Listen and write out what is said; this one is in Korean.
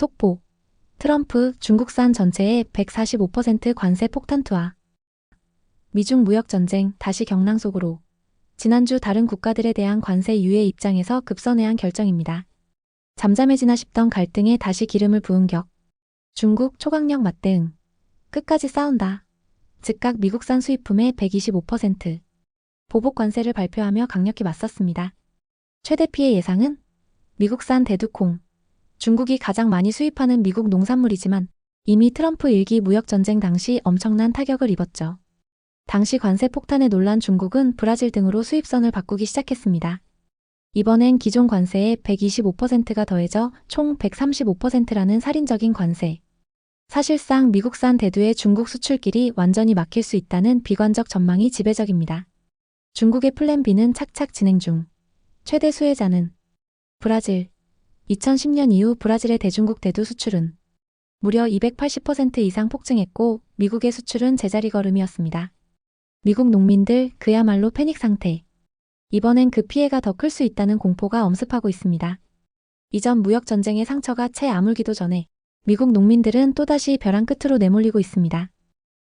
속보. 트럼프 중국산 전체의 145% 관세 폭탄 투하. 미중 무역 전쟁 다시 경랑 속으로. 지난주 다른 국가들에 대한 관세 유예 입장에서 급선회한 결정입니다. 잠잠해지나 싶던 갈등에 다시 기름을 부은 격. 중국 초강력 맞대응. 끝까지 싸운다. 즉각 미국산 수입품의 125%. 보복 관세를 발표하며 강력히 맞섰습니다. 최대 피해 예상은 미국산 대두콩. 중국이 가장 많이 수입하는 미국 농산물이지만 이미 트럼프 일기 무역 전쟁 당시 엄청난 타격을 입었죠. 당시 관세 폭탄에 놀란 중국은 브라질 등으로 수입선을 바꾸기 시작했습니다. 이번엔 기존 관세에 125%가 더해져 총 135%라는 살인적인 관세. 사실상 미국산 대두의 중국 수출길이 완전히 막힐 수 있다는 비관적 전망이 지배적입니다. 중국의 플랜 B는 착착 진행 중. 최대 수혜자는 브라질. 2010년 이후 브라질의 대중국 대두 수출은 무려 280% 이상 폭증했고 미국의 수출은 제자리 걸음이었습니다. 미국 농민들 그야말로 패닉 상태. 이번엔 그 피해가 더 클 수 있다는 공포가 엄습하고 있습니다. 이전 무역 전쟁의 상처가 채 아물기도 전에 미국 농민들은 또다시 벼랑 끝으로 내몰리고 있습니다.